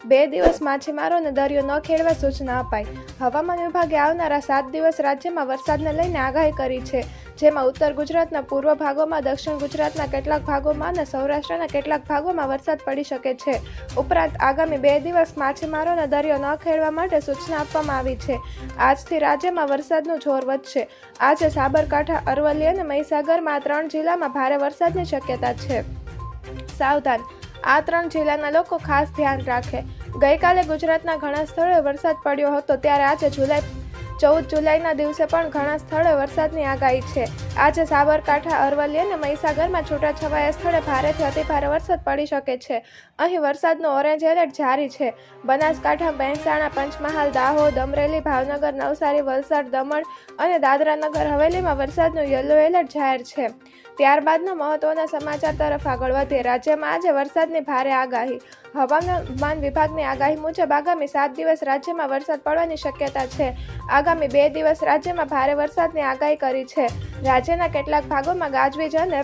બે દિવસ માછીમારોને દરિયો ન ખેડવા સૂચના અપાઈ. હવામાન વિભાગે આવનારા સાત દિવસ રાજ્યમાં વરસાદને લઈને આગાહી કરી છે, જેમાં ઉત્તર ગુજરાતના પૂર્વ ભાગોમાં, દક્ષિણ ગુજરાતના કેટલાક ભાગોમાં અને સૌરાષ્ટ્રના કેટલાક ભાગોમાં વરસાદ પડી શકે છે. ઉપરાંત, આગામી બે દિવસ માછીમારોને દરિયો ન ખેડવા માટે સૂચના આપવામાં આવી છે. આજથી રાજ્યમાં વરસાદનું જોર વધશે. આજે સાબરકાંઠા, અરવલ્લી અને મહીસાગરમાં ત્રણ જિલ્લામાં ભારે વરસાદની શક્યતા છે. સાવધાન, આ ત્રણ જિલ્લાના લોકો ખાસ ધ્યાન રાખે. ગઈકાલે ગુજરાતના ઘણા સ્થળોએ વરસાદ પડ્યો હતો, ત્યારે આજે જુલાઈ ચૌદ જુલાઈના દિવસે પણ ઘણા સ્થળે વરસાદની આગાહી છે. આજે સાબરકાંઠા, અરવલ્લી અને મહીસાગરમાં છૂટાછવાયા સ્થળે ભારેથી અતિભારે વરસાદ પડી શકે છે. અહીં વરસાદનો ઓરેન્જ એલર્ટ જારી છે. બનાસકાંઠા, મહેસાણા, પંચમહાલ, દાહોદ, અમરેલી, ભાવનગર, નવસારી, વલસાડ, દમણ અને દાદરાનગર હવેલીમાં વરસાદનું યલો એલર્ટ જાહેર છે. ત્યારબાદના મહત્વના સમાચાર તરફ આગળ વધીએ રાજ્યમાં આજે વરસાદની ભારે આગાહી. હવામાન વિભાગની આગાહી મુજબ આગામી સાત દિવસ રાજ્યમાં વરસાદ પડવાની શક્યતા છે. આગામી બે દિવસ રાજ્યમાં ભારે વરસાદની આગાહી કરી છે. રાજ્યના કેટલાક ભાગોમાં ગાજવીજ અને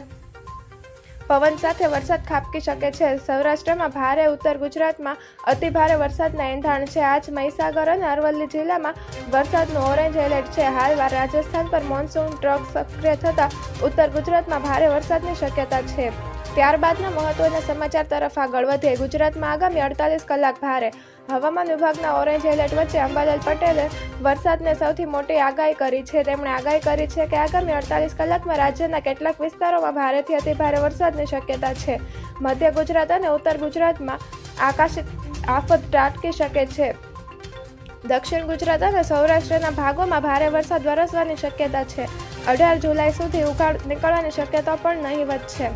પવન સાથે વરસાદ ખાબકી શકે છે. સૌરાષ્ટ્રમાં ભારે ઉત્તર ગુજરાતમાં અતિ ભારે વરસાદના એંધાણ છે. આજ મહીસાગર અને અરવલ્લી જિલ્લામાં વરસાદનું ઓરેન્જ એલર્ટ છે. હાલ રાજસ્થાન પર મોન્સૂન ટ્રક સક્રિય થતાં ઉત્તર ગુજરાતમાં ભારે વરસાદની શક્યતા છે. ત્યારબાદના મહત્વના સમાચાર તરફ આગળ વધે ગુજરાતમાં આગામી અડતાલીસ કલાક ભારે હવામાન વિભાગના ઓરેન્જ એલર્ટ વચ્ચે અંબાલાલ પટેલે વરસાદને સૌથી મોટી આગાહી કરી છે. તેમણે આગાહી કરી છે કે આગામી અડતાલીસ કલાકમાં રાજ્યના કેટલાક વિસ્તારોમાં ભારેથી અતિભારે વરસાદની શક્યતા છે. મધ્ય ગુજરાત અને ઉત્તર ગુજરાતમાં આકાશ આફત ત્રાટકી શકે છે. દક્ષિણ ગુજરાત અને સૌરાષ્ટ્રના ભાગોમાં ભારે વરસાદ વરસવાની શક્યતા છે. અઢાર જુલાઈ સુધી ઉઘાડ નીકળવાની શક્યતા પણ નહીવત છે.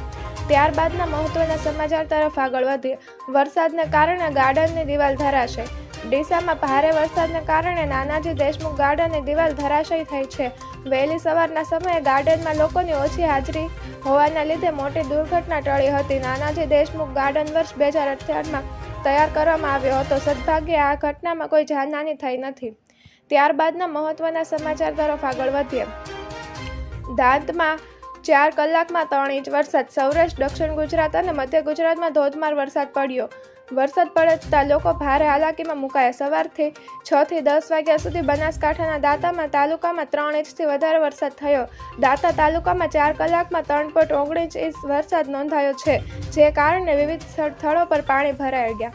ત્યારબાદના મહત્વના સમાચાર તરફ આગળ વધીએ. વરસાદને કારણે ગાર્ડનની દિવાલ ધરાશે ડીસામાં ભારે વરસાદને કારણે નાનાજી દેશમુખ ગાર્ડનની દિવાલ ધરાશય થઈ છે. વહેલી સવારના સમયે ગાર્ડનમાં લોકોની ઓછી હાજરી હોવાના લીધે મોટી દુર્ઘટના ટળી હતી. નાનાજી દેશમુખ ગાર્ડન વર્ષ બે હજાર અઠ્યારમાં તૈયાર કરવામાં આવ્યો હતો. સદભાગ્યે આ ઘટનામાં કોઈ જાનહાની થઈ નથી. ત્યારબાદના મહત્વના સમાચાર તરફ આગળ વધીએ. દાંતમાં ચાર કલાકમાં ત્રણ ઇંચ વરસાદ. સૌરાષ્ટ્ર, દક્ષિણ ગુજરાત અને મધ્ય ગુજરાતમાં ધોધમાર વરસાદ પડ્યો. વરસાદ પડતા લોકો ભારે હાલાકીમાં મુકાયા. સવારથી છ થી દસ વાગ્યા સુધી બનાસકાંઠાના દાંતામાં તાલુકામાં ત્રણ ઇંચથી વધારે વરસાદ થયો. દાંતા તાલુકામાં ચાર કલાકમાં ત્રણ પોઈન્ટ ઓગણીસ ઇંચ વરસાદ નોંધાયો છે, જે કારણે વિવિધ સ્થળો પર પાણી ભરાઈ ગયા.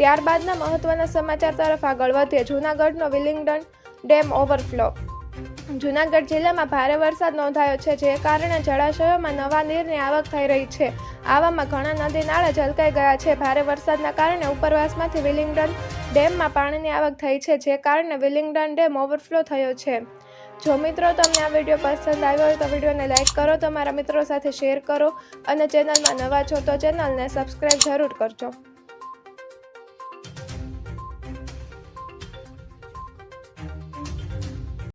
ત્યારબાદના મહત્વના સમાચાર તરફ આગળ વધીએ. જૂનાગઢનો વિલિંગડન ડેમ ઓવરફ્લો જૂનાગઢ જિલ્લામાં ભારે વરસાદ નોંધાયો છે, જે કારણે જળાશયોમાં નવા નીરની આવક થઈ રહી છે. આવામાં ઘણા નદી નાળા ઝલકાઈ ગયા છે. ભારે વરસાદના કારણે ઉપરવાસમાંથી વિલિંગડન ડેમમાં પાણીની આવક થઈ છે, જે કારણે વિલિંગડન ડેમ ઓવરફ્લો થયો છે. જો મિત્રો તમને આ વીડિયો પસંદ આવ્યો હોય તો વિડીયોને લાઇક કરો, તમારા મિત્રો સાથે શેર કરો અને ચેનલમાં નવા છો તો ચેનલને સબસ્ક્રાઈબ જરૂર કરજો.